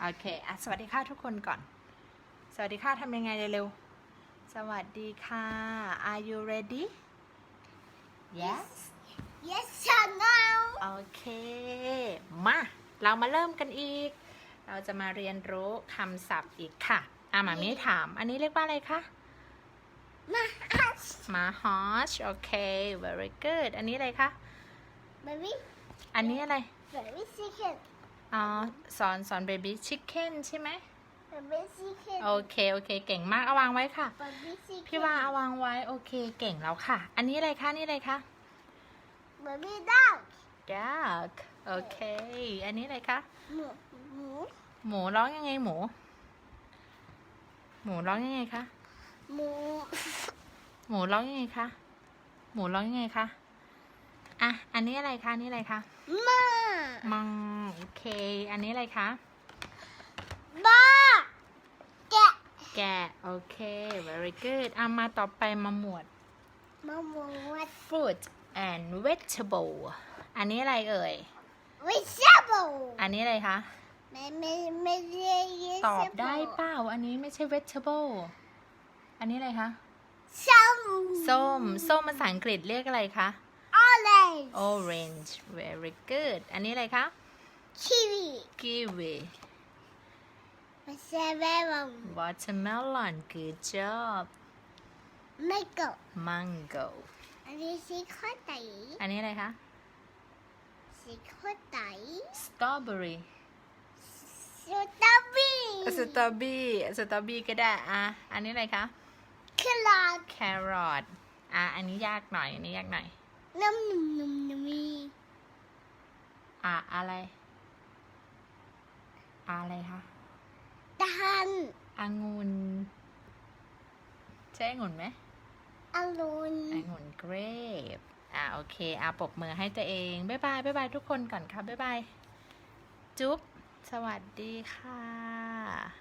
โอเคอะสวัสดีค่ะทุกคนก่อน สวัสดีค่ะทำยังไงเร็วๆสวัสดีค่ะ Are you ready Yes Yes, sir, now. โอเค มา เรามาเริ่มกันอีก เราจะมาเรียนรู้คำศัพท์อีกค่ะอะหมามีถาม อันนี้เรียกว่าอะไรคะ My house. หมา Horse โอเค very good อันนี้อะไรคะ Baby, อันนี้อะไร baby chicken. อ๋อสอนสอน baby chicken ใช่ไหม Baby chicken. โอเค โอเค เก่งมากเอาวางไว้ค่ะ Baby chicken. พี่ว่าเอาวางไว้ โอเค เก่งแล้วค่ะ อันนี้อะไรคะนี่อะไรคะ Baby dog. duck โอเค อันนี้อะไรคะหมูหมูหมูร้องยังไงหมู หมูร้องยังไงคะหมู หมูร้องยังไงคะหมูร้องยังไงคะ อะ อันนี้อะไรคะอันนี้อะไรคะ มามัง โอเค อันนี้อะไรคะ บ้าแกะแกะ โอเค very good เอามาต่อไปมาหมวด มะม่วงวัด fruit and vegetable อันนี้อะไรเอ่ย วิชาบูอันนี้อะไรคะ ไม่ไม่ไม่เรียกตอบได้เปล่า อันนี้ไม่ใช่ vegetable อันนี้อะไรคะ ส้มส้ม ส้มภาษาอังกฤษเรียกอะไรคะ orange orange very good อันนี้อะไรคะ kiwi kiwi ไม่ใช่แม่บง watermelon good job ไม่กบ mango อันนี้สีข้อไตอันนี้อะไรคะสีข้อไต strawberry สตรอเบอรี่ strawberry strawberry ก็ได้อะอันนี้อะไรคะคลอด carrot อะ อันนี้ยากหน่อย อันนี้ยากหน่อย น้ำนุ่มนุ่มนุ่มมีอะอะไร อะไรคะตันองุ่นใช่องุ่นไหมอรุณองุ่นเกรปอะโอเคอะปรบมือให้ตัวเองบ๊ายบายบ๊ายบายทุกคนก่อนครับบ๊ายบายจุ๊บสวัสดีค่ะ